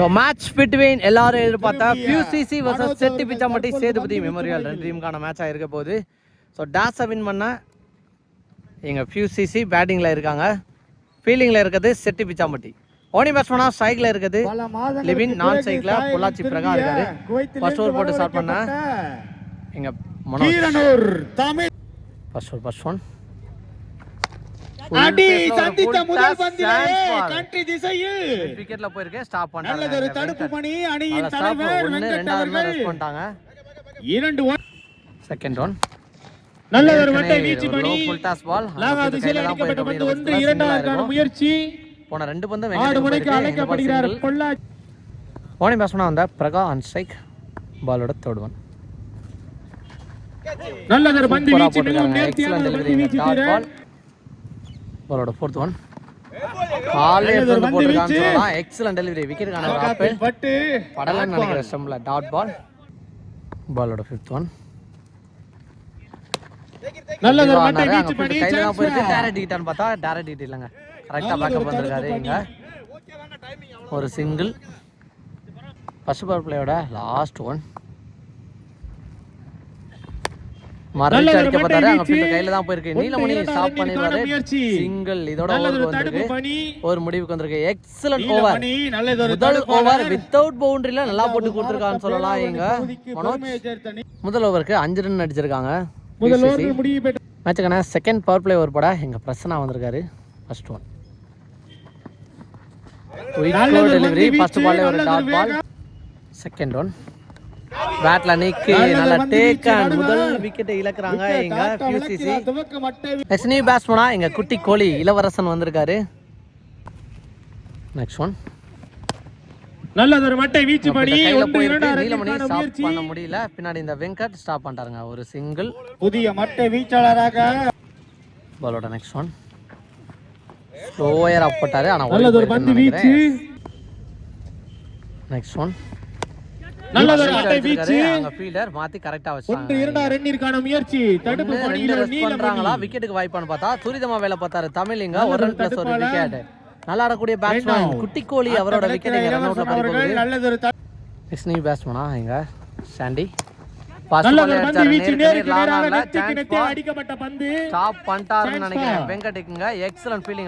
So match between எல்லாரும் எதிர்பார்த்தா PUCC versus Chetty பிச்சாமட்டி சேதுபதி மெமோரியல் ரெண்டு டீமுக்கான மேட்சாக இருக்க போகுது. ஸோ டாஸை வின் பண்ண எங்கள் பியூசிசி பேட்டிங்கில் இருக்காங்க. ஃபீல்டிங்கில் இருக்கிறது செட்டி பிச்சாமட்டி ஓனி பேட்ஸ்மனா சைக்கிள் இருக்குது. லிவின் நான் தாயகம் பொள்ளாச்சி பிரகா இருக்காரு. ஃபர்ஸ்ட் ஓவர் போட்டு ஸ்டார்ட் பண்ண எங்கள் Manoj. First over first one அடி சந்தித்த முதல் பந்திலே கண்ட்ரி திசையில். விக்கெட்ல போயிருக்கு ஸ்டாப் நல்லதொரு பண்ணாங்க தடுப்பு பணி அணியின் நல்ல ஸ்டாப் தலைவர் ஒன்று வெங்கட் ரெண்டாவது அவர்கள். ரெஸ்ட் பண்ணிட்டாங்க இரண்டு ஒன் செகண்ட் ஒன் நல்லதொரு வட்டை வீச்சு பணி. ஃபுல் டாஸ் பால் லாகா திசையில் அடிக்கப்பட்ட பந்து ஒன்று இரண்டாவதுக்கான முயற்சி. போன ரெண்டு பந்து ஆடு முனைக்கு அழைக்கப்படுகிறார் பொள்ளாச்சி. ஓனி பேட்ஸ்மனா வந்த பிரகா ஆன் ஸ்ட்ரைக் பாலோட தேர்ட் ஒன் பந்து வீச்சு மிகவும் நேர்த்தியான பந்து வீச்சு பாலோட ஃபோர்த் ஒன் காலே நல்லது ஒரு எடுத்து போட்டுருக்கான்னு. சொல்லலாம். எக்ஸலன்ட் டெலிவரி விக்கெட்டுக்கான ஒரு பட்டு. படலன்னு நினைக்கிற ஸ்டம்பில் டாட் பால் பாலோட ஃபிஃப்த் ஒன் வீச்சு போயிருக்கு. டேரக்ட் ஹிட்டான்னு பார்த்தா டேரக்ட் ஹிட் இல்லைங்க. நல்லது பேக்கப் ஒரு வந்திருக்காரு இங்க. ஒரு சிங்கிள் ஃபர்ஸ்ட் பவர் பிளேயோட லாஸ்ட் ஒன் மறுபடியும் நல்லது ஒரு அடிக்க பார்த்தாரு. அங்க பிள்ளை கையில தான் போயிருக்கு. நீலமணி ஸ்டாப் பண்ணிடுவாரு. சிங்கிள் இதோட வந்திருக்கு. பணி. ஒரு முடிவுக்கு வந்திருக்கு. எக்ஸலன்ட் ஓவர் முதல் ஓவர். வித்தவுட் பவுண்டரியில நல்லா போட்டு கொடுத்துருக்கான்னு சொல்லலாம். பகுதிக்கு மனோஜ். முதல் ஓவருக்கு அஞ்சு ரன் அடிச்சிருக்காங்க. மேட்சுக்கான செகண்ட் பவர் பிளே ஒரு பட எங்க பிரசனா வந்திருக்காரு. ஃபர்ஸ்ட் ஒன் டெலிவரி ஃபர்ஸ்ட் பால்ல ஒரு டாட் பால். செகண்ட் ஒன் பேட்ல நிக்கி நல்லது நல்ல டேக் அண்ட். முதல் விக்கெட்டை இழக்குறாங்க எங்க பியூசிசி நெக்ஸ்ட் நியூ பேட்ஸ்மனா எங்க குட்டி கோலி இளவரசன் வந்திருக்காரு. நெக்ஸ்ட் ஒன் நல்லதொரு மட்டை வீச்சு இரண்டாவது நீலமணி ஸ்டாப் முயற்சி. பண்ண முடியல. பின்னாடி இந்த வெங்கட் ஸ்டாப் பண்றாங்க ஒரு சிங்கிள் புதிய மட்டை வீச்சாளராக பாலோட நெக்ஸ்ட் ஒன் ஸ்லோயர் அப் போட்டாரு ஆனா நல்லதொரு பந்து வீச்சு. நெக்ஸ்ட் ஒன் நல்லதொரு வீச்சு. ஃபீல்டர் மாத்தி கரெக்டா வச்சாங்க இரண்டாவது ரன்னிற்கான முயற்சி. தடுப்பு ஒண்ணு, ரெண்டு பணியில rest பண்றாங்களா? நீலமணி விக்கெட்டுக்கு வாய்ப்பான்னு பார்த்தா துரிதமா வேலை பார்த்தாரு தமிழ் இங்க. ஒரு ரன் பிளஸ் ஒரு. விக்கெட் நல்லா ஆடக்கூடிய பேட்ஸ்மேன். குட்டி கோலி அவரோட விக்கெட் ரன் அவுட்ல இளவரசன் பறி அவர்கள் போகுது நல்லதொரு நியூ பேட்ஸ்மேனா இங்க சாண்டி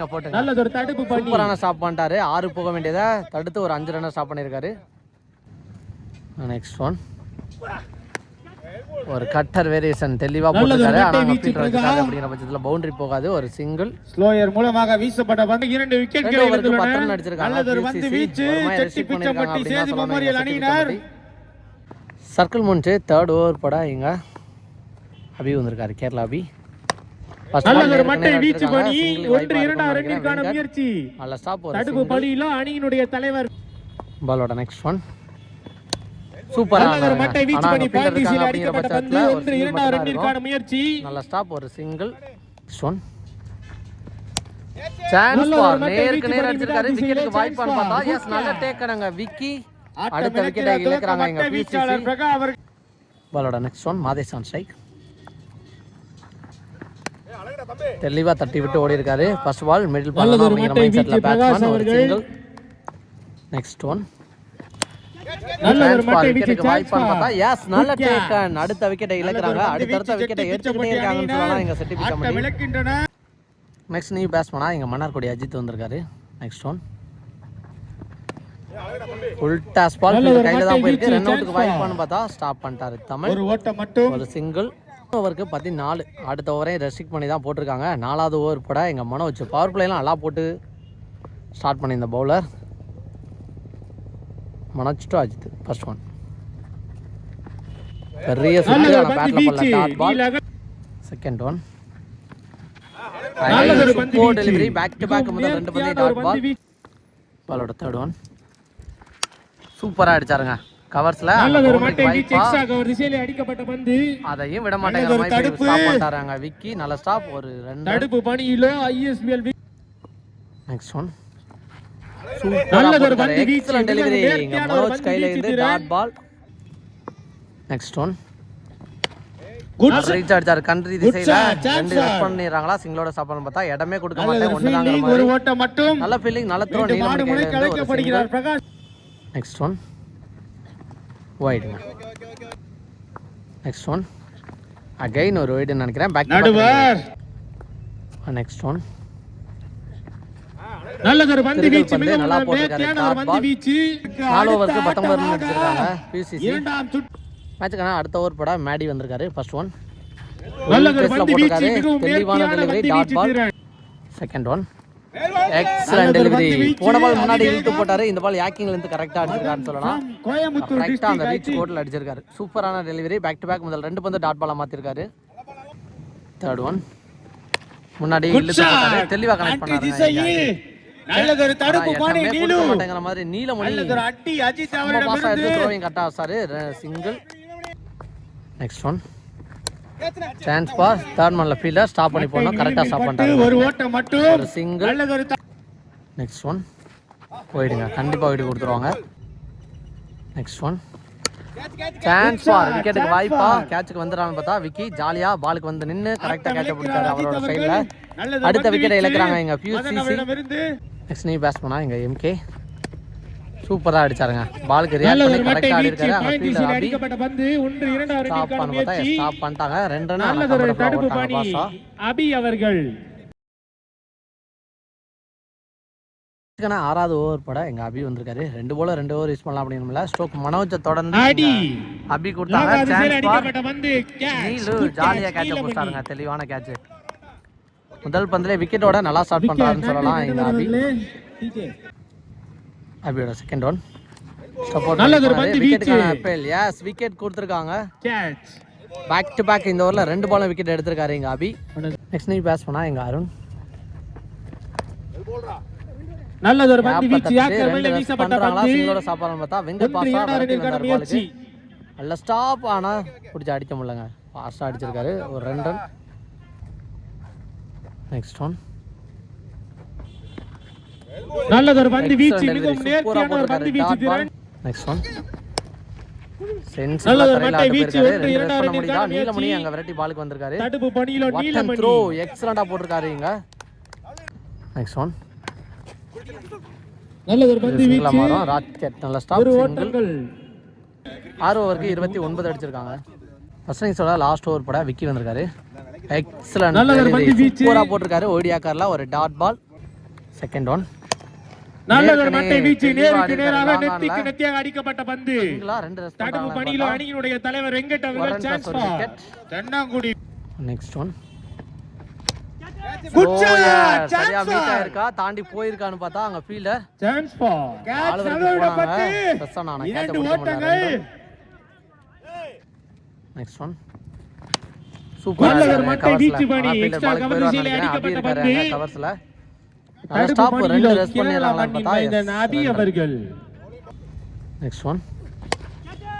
போட்டுங்க. நல்லதொரு தடுப்பு பணி. சூப்பரான ஸ்டாப் பண்ணிட்டாரு. ஆறு போக வேண்டியதை தடுத்து ஒரு அஞ்சு ரன்னை ஸ்டாப் பண்ணியிருக்காரு. நெக்ஸ்ட் ஒன் ஒரு கட்டர் வேரியேஷன் தெளிவா போட்டிருக்காரு. ஆனா பிரகா. வச்சிருக்காரு அப்படிங்கிற பட்சத்துல பவுண்டரி போகாது. ஒரு சிங்கிள் ஸ்லோயர் மூலமாக வீசப்பட்ட பந்து இரண்டு விக்கெட் ரெண்டு ஓவருக்கு பத்து ரன் அடிச்சிருக்காங்க நல்லதொரு பந்து. வீச்சு. ஒரு செட்டி தான் சேது மெமோரியல் அணியினர். சர்க்கிள் முடிஞ்சு தேர்ட் ஓவர் பட இங்க. அபி வந்திருக்காரு கேரளா அபி. நல்லதொரு மட்டை வீச்சு. பணி. ஒன்று இருக்கும்னு ரன்னிற்கான. முயற்சி. நல்ல ஸ்டாப் ஒரு தடுப்பு பணியில அணியினுடைய தலைவர். பாலோட நெக்ஸ்ட் ஒன் சூப்பரா மட்டை வீச்சு பணி பாண்டிசியில் அப்படிங்கிற அடிக்கப்பட்ட பந்து பட்சத்துல ஒரு ஒன்று single இரண்டாவது மட்டும் தான். ரன்னிற்கான இருக்கும். முயற்சி. நல்ல ஸ்டாப் ஒரு சிங்கிள் நெக்ஸ்ட் ஒன் சான்ஸ் பார் நேருக்கு நேர் பண்ணி அடிச்சிருக்காரு. விக்கெட்டுக்கு வாய்ப்பான்னு பார்த்தா ball. எஸ் நல்ல டேக்கனுங்க விக்கி அடுத்த விக்கெட்டை இழக்கிறாங்க எங்க பிசிசி பாலோட next one Madesh on strike தெளிவா தட்டி விட்டு ஓடி இருக்காரு ஃபர்ஸ்ட் பால் மிடில் பால் நல்லது ஒரு ஒரு மட்டை வீச்சு பார்த்தா எஸ் நல்ல அடுத்த விக்கெட்டை இழக்கிறாங்க. அடுத்தடுத்த விக்கெட்டை எடுத்துக்கிட்டே இருக்காங்கன்னு சொல்லலாம். எங்க இழக்கின்றன. நெக்ஸ்ட் நியூ பேட்ஸ்மனா இங்க மன்னார்குடி அஜித் வந்திருக்காரு. Next one full toss ball கையில தான் போயிருக்கு. ரன் அவுட்டுக்கு வாய்ப்பான்னு பார்த்தா ஸ்டாப் பண்ணிட்டாரு தமிழ். ஒரு சிங்கிள் ஓவருக்கு பதினாலு. அடுத்த ஓவரையும் ரெஸ்ட்ரிக்ட் பண்ணி தான் போட்டிருக்காங்க. நாலாவது ஓவர் போட எங்கள் மனோஜ் பவர் பிளேலாம் நல்லா போட்டு ஸ்டார்ட் பண்ணியிருந்த bowler Manoj to Ajith first one பெரிய சுற்று நல்லதொரு ஆனால் பேட்டில் வீச்சு. பண்ணல டாட் பால் நீலக- செகண்ட் ஒன் வீச்சு. டெலிவரி பேக் டு பேக் முதல் ரெண்டு பந்து டாட் பால். பாலோட தேர்ட் ஒன் சூப்பராக அடிச்சாருங்க. கவர்ஸில் அதையும் விட பண்ணிட்டாராங்க. விக்கி நல்ல ஸ்டாப் ஒரு ரெண்டு. நெக்ஸ்ட் ஒன் நல்லதொரு பந்து வீச்சு. டெலிவரி மனோஜ் கையில இருந்து. Dot ball next one good reach அடிச்சாரு கண்ட்ரி திசையில ரெண்டு பண்ணிடுறாங்களா? சிங்களோட பண்ண பார்த்தா இடமே கொடுக்க மாட்டேன். ஒரு ஓட்டம் மட்டும். நல்ல ஃபீல்டிங் நல்ல த்ரோ பிரகாஷ். நெக்ஸ்ட் ஒன் ஒயிடுங்க நெக்ஸ்ட் ஒன் அகைன் ஒரு ஒயிடுன்னு நினைக்கிறேன். பேக் நடுவர். நெக்ஸ்ட் ஒன் நல்லதொரு பந்து வீச்சு மிக நல்லா போட்டிருக்காரு. Dot ball. வீச்சு. நாலு ஓவருக்கு பத்தொன்பது ரன் அடிச்சிருக்காங்க. பிசிசி மேட்சுக்கான அடுத்த ஓவர் பட மேடி வந்திருக்காரு ஃபர்ஸ்ட் ஒன் போட்டிருக்காரு. தெளிவான delivery dot ball. Second one excellent delivery போன பால் முன்னாடி. இழுத்து போட்டாரு. இந்த பால் யாக்கிங்ல இருந்து கரெக்டா அடிச்சிருக்காருன்னு சொல்லலாம். கரெக்டா அந்த ரீச் கோட்டில் அடிச்சிருக்காரு. சூப்பரான டெலிவரி பேக் டு பேக் முதல் ரெண்டு பந்து டாட் பாலா மாத்திருக்காரு. தேர்ட் ஒன் முன்னாடி இழுத்து போட்டாரு. தெளிவா கனெக்ட் பண்ணாரு. நல்லதொரு தடுப்பு பாணி நீலு மாட்டேங்கிற மாதிரி நீலமணி நல்லதொரு அட்டி அஜித் எடுத்து அவரிடமிருந்து த்ரோவிங் கரெக்டா வச்சாரு சிங்கிள் நெக்ஸ்ட் ஒன் சான்ஸ் பார் தேர்ட் மன்ல ஃபீல்டர் ஸ்டாப் பண்ணி போடணும். கரெக்டா ஸ்டாப் பண்ணிட்டாரு. ஒரு ஓட்டம் மட்டும். ஒரு சிங்கிள் நல்லதொரு நெக்ஸ்ட் ஒன் போயிடுங்க. கண்டிப்பா போயிட்டு கொடுத்துருவாங்க. நெக்ஸ்ட் ஒன் சான்ஸ் பார் விக்கெட்டுக்கு வாய்ப்பா? கேட்சுக்கு வந்துடுறான்னு பார்த்தா விக்கி ஜாலியா பாலுக்கு வந்து நின்னு கரெக்டா கேட்ச பிடிச்சாரு அவரோட சைடுல அடுத்த விக்கெட்டை. இழக்கிறாங்க எங்க பியூசிசி நெக்ஸ்ட் நீ பேட்ஸ் பண்ணா எங்க எம்கே சூப்பரா அடிச்சாருங்க. பாலுக்கு ரியாக்ட் பண்ணி மட்டை கரெக்டா ஆடி வீச்சு இருக்காரு அங்க பாயிண்ட் ஃபீல்டர் வீசில் அபி அடிக்கப்பட்ட பந்து. ஒன்று இரண்டாவது ஸ்டாப் பண்ண பார்த்தா ஸ்டாப் பண்ணிட்டாங்க. ரெண்டு ரன் நல்லதொரு தடுப்பு பாணி. பாஸா அபி அவர்கள். ஆறாவது ஓவர் பட எங்க அபி வந்திருக்காரு. ரெண்டு போல ரெண்டு ஓவர் யூஸ் பண்ணலாம் அப்படின்னு ஸ்ட்ரோக் மனோஜை தொடர்ந்து அபி கொடுத்தாங்க. ஜாலியா. கேட்ச. போட்டாருங்க தெளிவான கேட்ச் முதல் பந்திலே விக்கெட்டோட நல்லா ஸ்டார்ட் பண்றாருன்னு சொல்லலாம் எங்க அபி அபியோட செகண்ட் ஒன் வீச்சு. விக்கெட் கொடுத்துருக்காங்க. பேக் டு பேக் இந்த ஓவரில் ரெண்டு பாலும் விக்கெட் எடுத்திருக்காரு எங்க அபி நெக்ஸ்ட் நீ பேஸ் பண்ணா எங்க அருண். பந்து வீச்சு. யாக்கர் மேல வீசப்பட்ட பண்றாங்களா? பந்து. சிங்களோட சாப்பாடு பார்த்தா ஒன்று பாஸா வந்தார் முயற்சி. நல்ல ஸ்டாப் ஆனா பிடிச்சி அடிக்க முடியலங்க. ஃபாஸ்ட்டாக அடிச்சிருக்காரு. ஒரு ரெண்டு ரன் நெக்ஸ்ட் ஒன் நல்லதொரு பந்து வீச்சு மிகவும் நேர்த்தியான ஒரு பந்து வீச்சு திறன். நெக்ஸ்ட் ஒன் சென்ஸ் நல்லது, தரையில மட்டை வீச்சு ஒன்று, இரண்டாவது நீலமணி. அங்க விரட்டி பாலுக்கு வந்திருக்காரு. தடுப்பு பணியிலோ வாட் அண்ட் நீலமணி. த்ரோ எக்ஸலண்டா போட்டிருக்காரு இங்க. நெக்ஸ்ட் ஒன் நல்லதொரு பந்து வீச்சு. ராக்கெட் நல்ல ஸ்டாப் சிங்கிள் ஆறு ஓவருக்கு இருபத்தி ஒன்பது அடிச்சிருக்காங்க. ஃபர்ஸ்ட் இன்னிங்ஸோட லாஸ்ட் ஓவர் பட விக்கி வந்திருக்காரு. எக்ஸலன்ட். சூப்பரா போட்டிருக்காரு. ஓடியாக்கார்ல ஒரு டாட் பால் செகண்ட் ஒன் நல்லதொரு மட்டை வீச்சு. நேருக்கு நேராக நெத்திக்கு. நெத்தியாக அடிக்கப்பட்ட பந்து. தடுப்பு பணியிலோ அணியினுடைய தலைவர் வெங்கட் அவர்கள் chance. Thennangudi. Next one for. ஆயிருக்கா? தாண்டி போயிருக்கான்னு பார்த்தா அங்க fielder chance catch. Next one சூப்பரா மட்டை கவர்ஸ்ல வீச்சு பணி. ஆனா Extra ஃபீல்டர் பாலுக்கு cover போயிடுவார்னு திசையில நினைக்கிறேன். அபி அடிக்கப்பட்ட பந்து. கவர்ஸ்ல ஸ்டாப் ரெண்டு ரெஸ்ட் மண்ணில் பார்த்தா இந்த நபி அவர்கள். நெக்ஸ்ட் ஒன்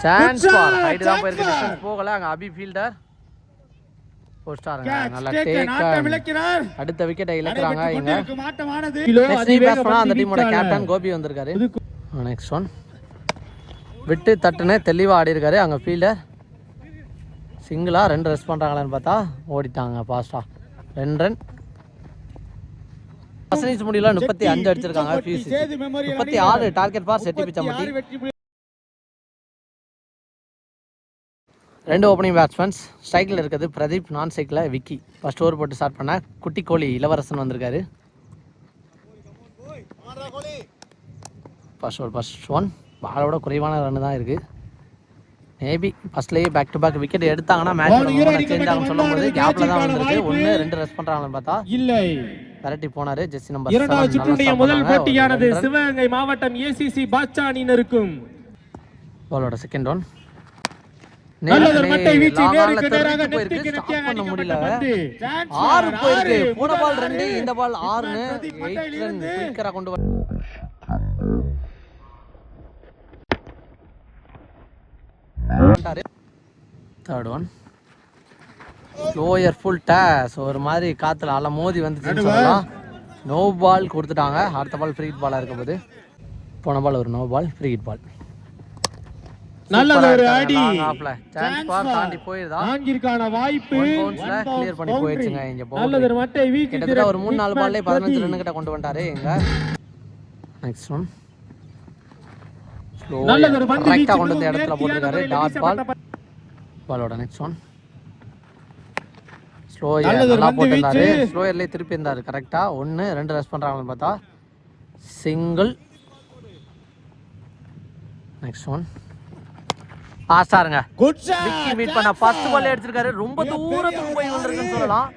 சான்ஸ் பார். ஹைட் தான் போயிருக்கு. டிஸ்டன்ஸ் போகல. அங்க அபி ஃபீல்டர் அடுத்த விக்கெட்டை இழக்கிறாங்க பண்ணா அந்த டீமோட கேப்டன். கோபி வந்திருக்காரு. நெக்ஸ்ட் ஒன் விட்டு தட்டுன்னு தெளிவாக ஆடி இருக்காரு அங்கே ஃபீல்டர் சிங்கிளா ரெண்டு ரெஸ்ட் பண்ணுறாங்களான்னு பார்த்தா ஓடிட்டாங்க ஃபாஸ்ட்டாக ரெண்டு ரன் பர்சன்டேஜ் முடியல முப்பத்தி அஞ்சு அடிச்சிருக்காங்க மெமோரியல் முப்பத்தி ஆறு டார்கெட் பார் செட்டி பிச்சம்பட்டி புள்ளி. ரெண்டு ஓப்பனிங் பேட்ஸ்மேன்ஸ் ஸ்ட்ரைக்கில் இருக்குது. பிரதீப் நான் ஸ்ட்ரைக்கில் விக்கி. ஃபர்ஸ்ட் ஓவர் போட்டு ஸ்டார்ட் பண்ண குட்டி கோழி இளவரசன் வந்திருக்காரு. ஃபர்ஸ்ட் ஓவர் ஃபர்ஸ்ட் ஒன் பாலோட குறைவான ரன் தான் இருக்குது மேபி ஃபர்ஸ்ட்லேயே பேக் டு பேக் விக்கெட் எடுத்தாங்கன்னா மேட்ச் சேஞ்ச் ஆகும் சொல்லும்போது கேப்பில் தான் வந்திருக்கு. ஒன்று ரெண்டு ரெஸ்ட் பண்ணுறாங்கன்னு பார்த்தா இல்லை. விரட்டி போனாரு. ஜெர்சி நம்பர் இரண்டாவது சுற்றுடைய முதல் போட்டியானது சிவகங்கை மாவட்டம் ஏசிசி பாட்சா அணியினருக்கும் பாலோட செகண்ட் ஒன் ஆறு போயிருக்கு. போன பால் ரெண்டு. இந்த பால் ஆறுன்னு பிரதீப் எயிட் வந்தாரு third one lower full toss ஒரு மாதிரி காத்துல அல மோதி வந்துச்சுன்னு சொல்லலாம். நோ பால் கொடுத்துட்டாங்க. அடுத்த பால் ஃப்ரீ பாலா இருக்க போது. போன பால் ஒரு நோ பால் ஃப்ரீ பால் நல்லது ஒரு அடி தாண்டி போயிருதா? நான்கிற்கான வாய்ப்பு. கிளியர் பண்ணி போயிடுச்சுங்க இங்க பவுண்டரி ஒரு மட்டை கிட்டத்தட்ட ஒரு மூணு நாலு பால்லே பதினஞ்சு ரன் கிட்ட கொண்டு வந்துட்டாரு இங்க. நெக்ஸ்ட் ஒன் கரெக்டாக கொண்டு வந்து இடத்துல போட்டிருக்காரு. டாட் பால் பாலோட நெக்ஸ்ட் ஒன் ஸ்லோ நல்லா போட்டிருந்தாரு. ஸ்லோயர்லேயே திருப்பி இருந்தாரு. கரெக்டாக ஒன்று ரெண்டு ரெஸ்ட் பண்ணுறாங்கன்னு பார்த்தா சிங்கிள் நெக்ஸ்ட் ஒன் பாஸ்டாருங்க குட் மீட் பண்ண ஃபர்ஸ்ட் பால் அடிச்சிருக்காரு ரொம்ப தூரத்துக்கு போய் வந்திருக்குன்னு சொல்லலாம்.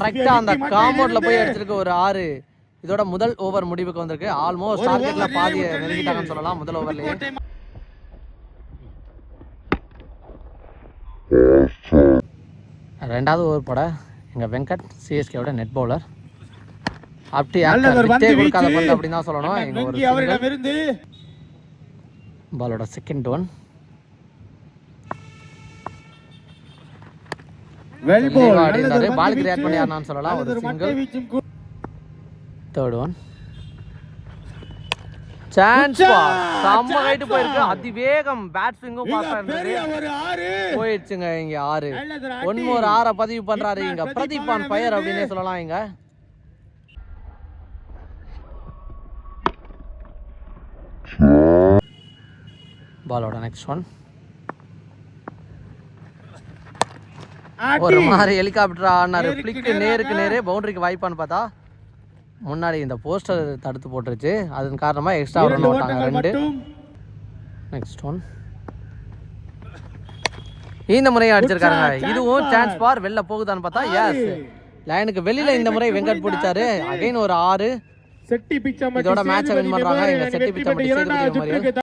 கரெக்டா அந்த காம்பவுண்ட்ல போய் அடிச்சிருக்க ஒரு ஆறு. இதோட முதல் ஓவர் முடிவுக்கு வந்திருக்கு. ஆல்மோஸ்ட் டார்கெட்ல பாதியை நெருங்கிட்டாங்கன்னு சொல்லலாம். முதல் ஓவர்லயே. ரெண்டாவது ஓவர் போட எங்க வெங்கட் சிஎஸ்கேவோட நெட் பவுலர் அப்படி விட்டே கொடுக்காத. பந்து அப்படின்னு தான் சொல்லணும். எங்க ஒரு பாலோட செகண்ட் ஒன் வெல் தெளிவா ஆடி இருந்தாரு பால் கிரியேட் பண்ணி ஆடினான்னு சொல்லலாம். ஒரு சிங்கிள். தேர்ட் ஒன் சான்ஸ் செம்ம ஹைட் போயிருக்கு. அதிவேகம் பேட் ஸ்விங்கும் பாஸ்டா இருந்தது. பெரிய ஒரு ஆறு. போயிடுச்சுங்க இங்க ஆறு. நல்லதொரு ஒன் அடி. மோர் ஆற பதிவு பண்றாரு இங்க. Pradeep on fire. அப்படின்னே சொல்லலாம் இங்க. பாலோட நெக்ஸ்ட் ஒன். ஒரு மாதிரி ஹெலிகாப்டர் ஆனாரு பிளிக்கு நேராக. நேருக்கு நேரே. பவுண்டரிக்கு வாய்ப்பான்னு பார்த்தா. முன்னாடி இந்த போஸ்டர் தடுத்து போட்டுருச்சு. அதன் காரணமா எக்ஸ்ட்ரா ரன் ஓட்டாங்க ரெண்டு. நெக்ஸ்ட் ஒன் இந்த முறையும் அடிச்சிருக்காங்க இதுவும். சான்ஸ் பார். வெளில போகுதான்னு பார்த்தா எஸ் லைனுக்கு வெளியில இந்த முறை வெங்கட் பிடிச்சாரு. அகைன் ஒரு ஆறு. இதோட match-அ win பண்றாங்க. இங்க செட்டி பிச்சை